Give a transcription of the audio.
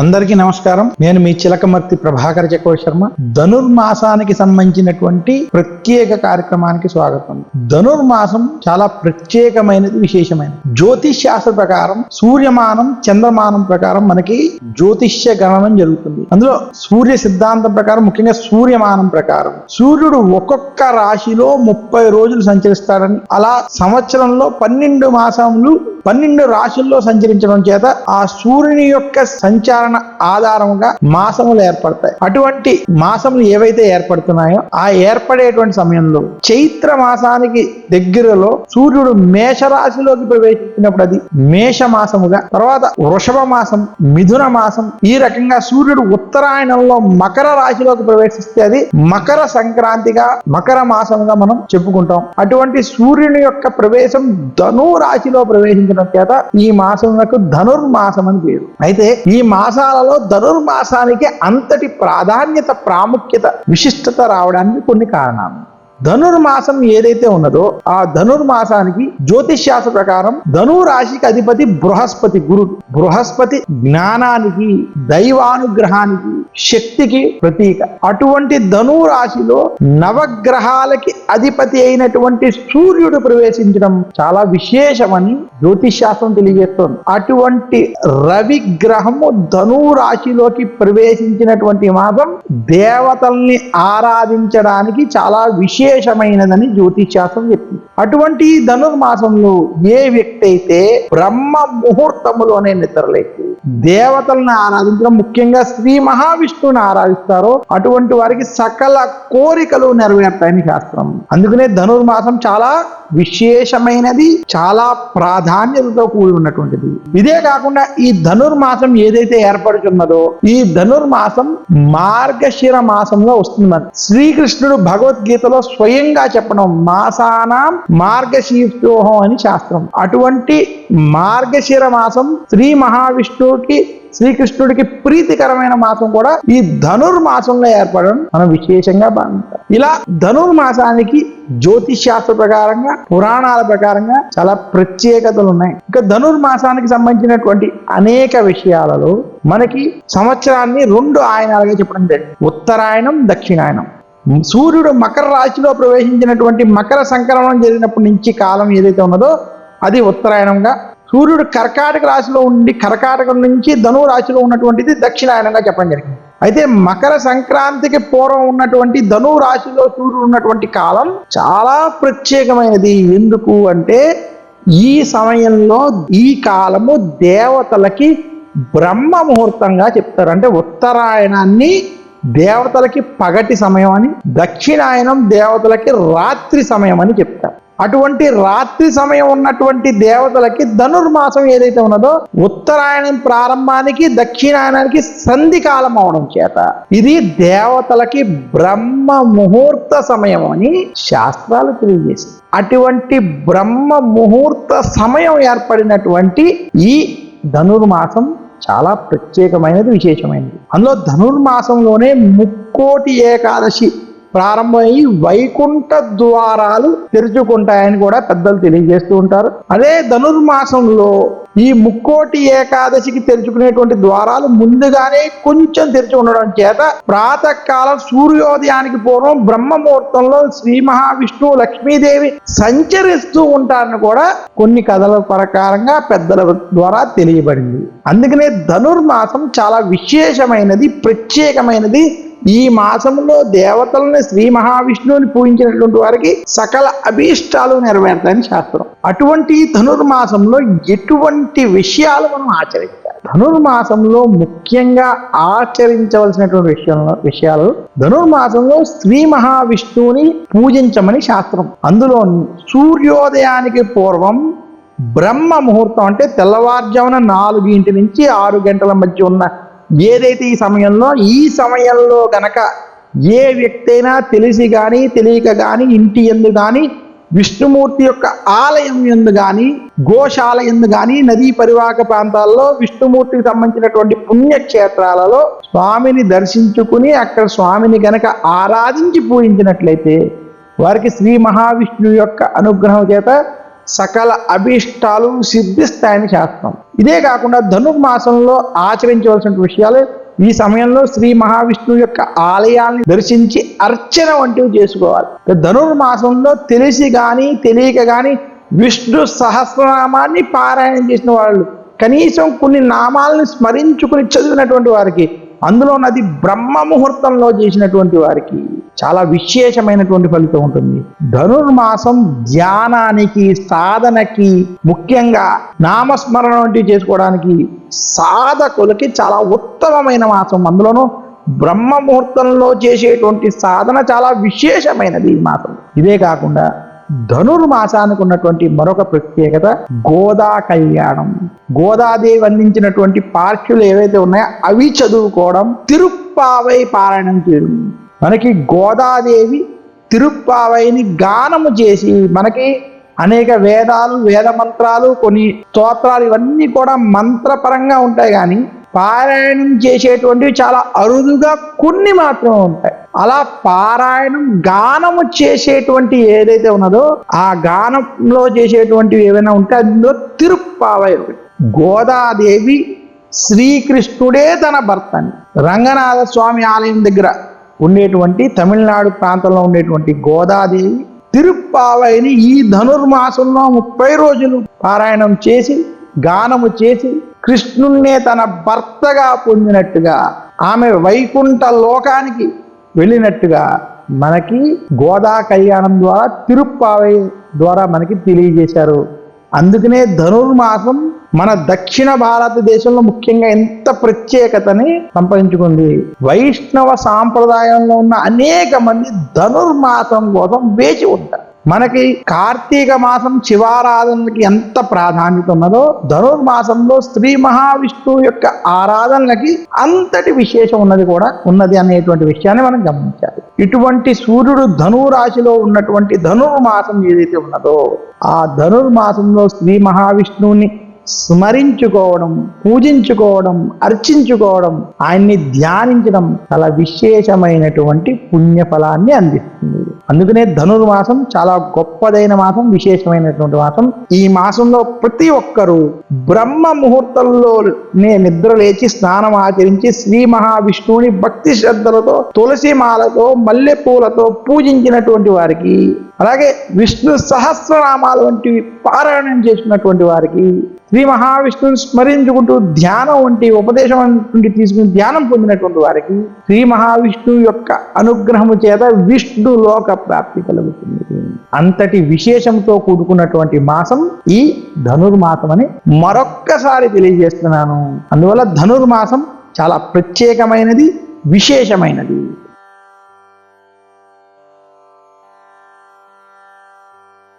అందరికీ నమస్కారం. నేను మీ చిలకమర్తి ప్రభాకర్ చక్రవర్తి శర్మ. ధనుర్మాసానికి సంబంధించినటువంటి ప్రత్యేక కార్యక్రమానికి స్వాగతం. ధనుర్మాసం చాలా ప్రత్యేకమైనది విశేషమైనది. జ్యోతిష్ శాస్త్ర ప్రకారం సూర్యమానం చంద్రమానం ప్రకారం మనకి జ్యోతిష్య గణనం జరుగుతుంది. అందులో సూర్య సిద్ధాంతం ప్రకారం ముఖ్యంగా సూర్యమానం ప్రకారం సూర్యుడు ఒక్కొక్క రాశిలో ముప్పై రోజులు సంచరిస్తాడని అలా సంవత్సరంలో పన్నెండు మాసములు పన్నెండు రాశుల్లో సంచరించడం చేత ఆ సూర్యుని యొక్క సంచారణ ఆధారంగా మాసములు ఏర్పడతాయి. అటువంటి మాసములు ఏవైతే ఏర్పడుతున్నాయో ఆ ఏర్పడేటువంటి సమయంలో చైత్ర మాసానికి దగ్గరలో సూర్యుడు మేష రాశిలోకి ప్రవేశించినప్పుడు అది మేష మాసముగా తర్వాత వృషభ మాసం మిథున మాసం ఈ రకంగా సూర్యుడు ఉత్తరాయణంలో మకర రాశిలోకి ప్రవేశిస్తే అది మకర సంక్రాంతిగా మకర మాసంగా మనం చెప్పుకుంటాం. అటువంటి సూర్యుని యొక్క ప్రవేశం ధను రాశిలో ప్రవేశించడం చేత ఈ మాసమునకు ధనుర్మాసం అని పేరు. అయితే ఈ మాసాలలో ధనుర్మాసానికి అంతటి ప్రాధాన్యత ప్రాముఖ్యత విశిష్టత రావడానికి కొన్ని కారణాలు. ధనుర్మాసం ఏదైతే ఉన్నదో ఆ ధనుర్మాసానికి జ్యోతిష్ శాస్త్ర ప్రకారం ధను రాశికి అధిపతి బృహస్పతి గురుడు బృహస్పతి జ్ఞానానికి దైవానుగ్రహానికి శక్తికి ప్రతీక. అటువంటి ధను రాశిలో నవగ్రహాలకి అధిపతి అయినటువంటి సూర్యుడు ప్రవేశించడం చాలా విశేషమని జ్యోతిష్ శాస్త్రం తెలియజేస్తోంది. అటువంటి రవి గ్రహము ధను రాశిలోకి ప్రవేశించినటువంటి మాసం దేవతల్ని ఆరాధించడానికి చాలా విశేషమైనదని జ్యోతిష్ శాస్త్రం చెప్తుంది. అటువంటి ధనుర్మాసంలో ఏ వ్యక్తి అయితే బ్రహ్మ ముహూర్తములోనే నిద్రలేచి దేవతలను ఆరాధించడం ముఖ్యంగా శ్రీ మహావిష్ణువుని ఆరాధిస్తారో అటువంటి వారికి సకల కోరికలు నెరవేరుతాయని శాస్త్రం. అందుకనే ధనుర్మాసం చాలా విశేషమైనది చాలా ప్రాధాన్యతతో కూడి ఉన్నటువంటిది. ఇదే కాకుండా ఈ ధనుర్మాసం ఏదైతే ఏర్పడుతున్నదో ఈ ధనుర్మాసం మార్గశిర మాసంలో వస్తుంది శ్రీకృష్ణుడు భగవద్గీతలో స్వయంగా చెప్పడం మాసానాం మార్గశీర్షోహం అని శాస్త్రం. అటువంటి మార్గశిర మాసం శ్రీ మహావిష్ణువుకి శ్రీకృష్ణుడికి ప్రీతికరమైన మాసం కూడా ఈ ధనుర్మాసంలో ఏర్పడడం మనం విశేషంగా భావించాలి ఇలా ధనుర్మాసానికి జ్యోతిష్ శాస్త్ర ప్రకారంగా పురాణాల ప్రకారంగా చాలా ప్రత్యేకతలు ఉన్నాయి. ఇంకా ధనుర్మాసానికి సంబంధించినటువంటి అనేక విషయాలలో మనకి సంవత్సరాన్ని రెండు ఆయనాలుగా చెప్పడం జరిగింది. ఉత్తరాయణం దక్షిణాయనం. సూర్యుడు మకర రాశిలో ప్రవేశించినటువంటి మకర సంక్రమణం జరిగినప్పటి నుంచి కాలం ఏదైతే ఉన్నదో అది ఉత్తరాయణంగా. సూర్యుడు కర్కాటక రాశిలో ఉండి కర్కాటకం నుంచి ధను రాశిలో ఉన్నటువంటిది దక్షిణాయనంగా చెప్పడం జరిగింది. అయితే మకర సంక్రాంతికి పూర్వం ఉన్నటువంటి ధను రాశిలో సూర్యుడు ఉన్నటువంటి కాలం చాలా ప్రత్యేకమైనది. ఎందుకు అంటే ఈ సమయంలో ఈ కాలము దేవతలకి బ్రహ్మ ముహూర్తంగా చెప్తారు. అంటే ఉత్తరాయణాన్ని దేవతలకి పగటి సమయం అని దక్షిణాయనం దేవతలకి రాత్రి సమయం అని చెప్తారు. అటువంటి రాత్రి సమయం ఉన్నటువంటి దేవతలకి ధనుర్మాసం ఏదైతే ఉన్నదో ఉత్తరాయణం ప్రారంభానికి దక్షిణాయనానికి సంధి కాలం అవడం చేత. ఇది దేవతలకి బ్రహ్మ ముహూర్త సమయం అని శాస్త్రాలు తెలియజేసింది అటువంటి బ్రహ్మ ముహూర్త సమయం ఏర్పడినటువంటి ఈ ధనుర్మాసం చాలా ప్రత్యేకమైనది విశేషమైనది. అందులో ధనుర్మాసంలోనే ముక్కోటి ఏకాదశి ప్రారంభమై వైకుంఠ ద్వారాలు తెరుచుకుంటాయని కూడా పెద్దలు తెలియజేస్తూ ఉంటారు. అదే ధనుర్మాసంలో ఈ ముక్కోటి ఏకాదశికి తెరుచుకునేటువంటి ద్వారాలు ముందుగానే కొంచెం తెరిచి ఉండడం చేత ప్రాతకాలం సూర్యోదయానికి పూర్వం బ్రహ్మ ముహూర్తంలో శ్రీ మహావిష్ణువు లక్ష్మీదేవి సంచరిస్తూ ఉంటారని కూడా కొన్ని కథల ప్రకారంగా పెద్దల ద్వారా తెలియబడింది. అందుకనే ధనుర్మాసం చాలా విశేషమైనది ప్రత్యేకమైనది ఈ మాసంలో దేవతలను శ్రీ మహావిష్ణువుని పూజించినటువంటి వారికి సకల అభీష్టాలు నెరవేరుతాయని శాస్త్రం. అటువంటి ధనుర్మాసంలో ఎటువంటి విషయాలు మనం ఆచరించాలి? ధనుర్మాసంలో ముఖ్యంగా ఆచరించవలసినటువంటి విషయంలో విషయాలు ధనుర్మాసంలో శ్రీ మహావిష్ణువుని పూజించమని శాస్త్రం. అందులో సూర్యోదయానికి పూర్వం బ్రహ్మ ముహూర్తం అంటే తెల్లవారుజామున నాలుగింటి నుంచి ఆరు గంటల మధ్య ఉన్న ఏదైతే ఈ సమయంలో ఈ సమయంలో గనక ఏ వ్యక్తి అయినా తెలిసి కానీ తెలియక కానీ ఇంటి ఎందు కానీ విష్ణుమూర్తి యొక్క ఆలయం ఎందు కానీ గోశాల ఎందు కానీ నదీ పరివాహక ప్రాంతాల్లో విష్ణుమూర్తికి సంబంధించినటువంటి పుణ్యక్షేత్రాలలో స్వామిని దర్శించుకుని అక్కడ స్వామిని గనక ఆరాధించి పూజించినట్లయితే వారికి శ్రీ మహావిష్ణువు యొక్క అనుగ్రహం చేత సకల అభీష్టాలు సిద్ధిస్తాయని శాస్త్రం. ఇదే కాకుండా ధనుర్మాసంలో ఆచరించవలసిన విషయాలు ఈ సమయంలో శ్రీ మహావిష్ణువు యొక్క ఆలయాల్ని దర్శించి అర్చన వంటివి చేసుకోవాలి. ధనుర్మాసంలో తెలిసి కానీ తెలియక గాని విష్ణు సహస్రనామాన్ని పారాయణం చేసిన వాళ్ళు కనీసం కొన్ని నామాలను స్మరించుకుని చదివినటువంటి వారికి అందులో నది బ్రహ్మ ముహూర్తంలో చేసినటువంటి వారికి చాలా విశేషమైనటువంటి ఫలితం ఉంటుంది. ధనుర్మాసం ధ్యానానికి సాధనకి ముఖ్యంగా నామస్మరణ వంటివి చేసుకోవడానికి సాధకులకి చాలా ఉత్తమమైన మాసం. అందులోనూ బ్రహ్మ ముహూర్తంలో చేసేటువంటి సాధన చాలా విశేషమైనది ఈ మాసం. ఇదే కాకుండా ధనుర్మాసానికి ఉన్నటువంటి మరొక ప్రత్యేకత గోదా కళ్యాణం. గోదాదేవి అందించినటువంటి పార్క్యులు ఏవైతే ఉన్నాయో అవి చదువుకోవడం తిరుప్పావై పారాయణం చేయడం. మనకి గోదాదేవి తిరుప్పావైని గానము చేసి మనకి అనేక వేదాలు వేద మంత్రాలు కొన్ని స్తోత్రాలు ఇవన్నీ కూడా మంత్రపరంగా ఉంటాయి కానీ పారాయణం చేసేటువంటివి చాలా అరుదుగా కొన్ని మాత్రమే ఉంటాయి. అలా పారాయణం గానము చేసేటువంటి ఏదైతే ఉన్నదో ఆ గానంలో చేసేటువంటివి ఏమైనా ఉంటే అందులో తిరుప్పావై ఒకటి గోదాదేవి శ్రీకృష్ణుడే తన భర్తని. రంగనాథ స్వామి ఆలయం దగ్గర ఉండేటువంటి తమిళనాడు ప్రాంతంలో ఉండేటువంటి గోదాదేవి తిరుప్పావైని ఈ ధనుర్మాసంలో ముప్పై రోజులు పారాయణం చేసి గానము చేసి కృష్ణుణ్ణే తన భర్తగా పొందినట్టుగా ఆమె వైకుంఠ లోకానికి వెళ్ళినట్టుగా మనకి గోదా కళ్యాణం ద్వారా తిరుప్పావై ద్వారా మనకి తెలియజేశారు. అందుకనే ధనుర్మాసం మన దక్షిణ భారతదేశంలో ముఖ్యంగా ఎంత ప్రత్యేకతని సంపాదించుకుంది. వైష్ణవ సాంప్రదాయంలో ఉన్న అనేక మంది ధనుర్మాసం కోసం వేచి ఉంటారు. మనకి కార్తీక మాసం శివారాధనకి ఎంత ప్రాధాన్యత ఉన్నదో ధనుర్మాసంలో శ్రీ మహావిష్ణువు యొక్క ఆరాధనలకి అంతటి విశేషం ఉన్నది కూడా ఉన్నది అనేటువంటి విషయాన్ని మనం గమనించాలి. ఇటువంటి సూర్యుడు ధనురాశిలో ఉన్నటువంటి ధనుర్మాసం ఏదైతే ఉన్నదో ఆ ధనుర్మాసంలో శ్రీ మహావిష్ణువుని స్మరించుకోవడం పూజించుకోవడం అర్చించుకోవడం ఆయన్ని ధ్యానించడం చాలా విశేషమైనటువంటి పుణ్యఫలాన్ని అందిస్తుంది. అందుకనే ధనుర్మాసం చాలా గొప్పదైన మాసం విశేషమైనటువంటి మాసం. ఈ మాసంలో ప్రతి ఒక్కరూ బ్రహ్మ ముహూర్తంలోనే నిద్ర లేచి స్నానం ఆచరించి శ్రీ మహావిష్ణువుని భక్తి శ్రద్ధలతో తులసి మాలతో మల్లె పూలతో పూజించినటువంటి వారికి అలాగే విష్ణు సహస్రనామాలు వంటివి పారాయణం చేసినటువంటి వారికి శ్రీ మహావిష్ణువుని స్మరించుకుంటూ ధ్యానం వంటి ఉపదేశం నుండి తీసుకుని ధ్యానం పొందినటువంటి వారికి శ్రీ మహావిష్ణువు యొక్క అనుగ్రహము చేత విష్ణు లోక ప్రాప్తి కలుగుతుంది. అంతటి విశేషంతో కూడుకున్నటువంటి మాసం ఈ ధనుర్మాసం అని మరొక్కసారి తెలియజేస్తున్నాను. అందువల్ల ధనుర్మాసం చాలా ప్రత్యేకమైనది విశేషమైనది.